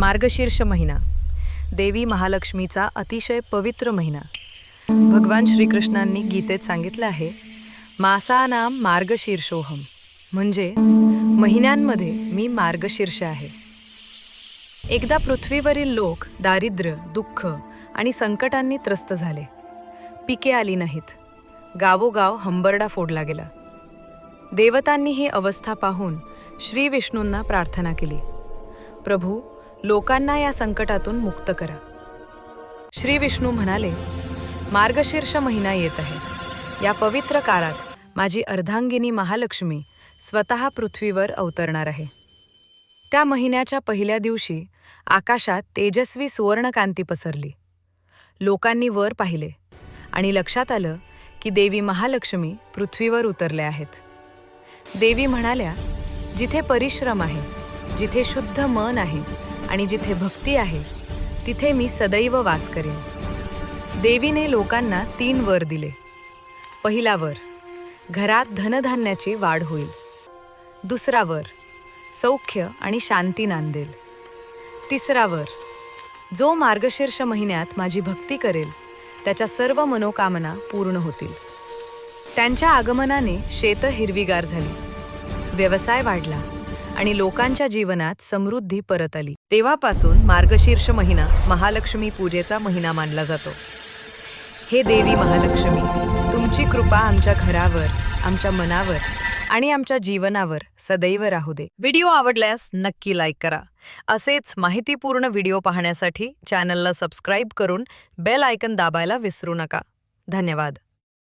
मार्गशीर्ष महिना. देवी महालक्ष्मीचा अतिशय पवित्र महिना. भगवान श्रीकृष्णांनी गीतेत सांगितलं आहे मासानाम मार्गशीर्षोहम म्हणजे महिन्यांमध्ये मी मार्गशीर्ष आहे. एकदा पृथ्वीवरील लोक दारिद्र्य दुःख आणि संकटांनी त्रस्त झाले. पिके आली नाहीत. गावोगाव हंबरडा फोडला गेला. देवतांनी ही अवस्था पाहून श्री विष्णूंना प्रार्थना केली. प्रभू लोकांना या संकटातून मुक्त करा. श्री विष्णू म्हणाले मार्गशीर्ष महिना येत आहे. या पवित्र काळात माझी अर्धांगिनी महालक्ष्मी स्वतः पृथ्वीवर अवतरणार आहे. त्या महिन्याच्या पहिल्या दिवशी आकाशात तेजस्वी सुवर्णकांती पसरली. लोकांनी वर पाहिले आणि लक्षात आलं की देवी महालक्ष्मी पृथ्वीवर उतरल्या आहेत. देवी म्हणाल्या जिथे परिश्रम आहे जिथे शुद्ध मन आहे आणि जिथे भक्ती आहे तिथे मी सदैव वास करेन. देवीने लोकांना तीन वर दिले. पहिला वर घरात धनधान्याची वाढ होईल. दुसरा वर सौख्य आणि शांती नांदेल. तिसरा वर जो मार्गशीर्ष महिन्यात माझी भक्ती करेल त्याच्या सर्व मनोकामना पूर्ण होतील. त्यांच्या आगमनाने शेतं हिरवीगार झाली. व्यवसाय वाढला. आणि लोकांच्या जीवनात समृद्धी परत आली. तेव्हापासून मार्गशीर्ष महिना महालक्ष्मी पूजेचा महिना मानला जातो. हे देवी महालक्ष्मी तुमची कृपा आमच्या घरावर आमच्या मनावर आणि आमच्या जीवनावर सदैव राहू दे. व्हिडिओ आवडल्यास नक्की लाईक करा. असेच माहितीपूर्ण व्हिडिओ पाहण्यासाठी चॅनलला सबस्क्राईब करून बेल आयकन दाबायला विसरू नका. धन्यवाद.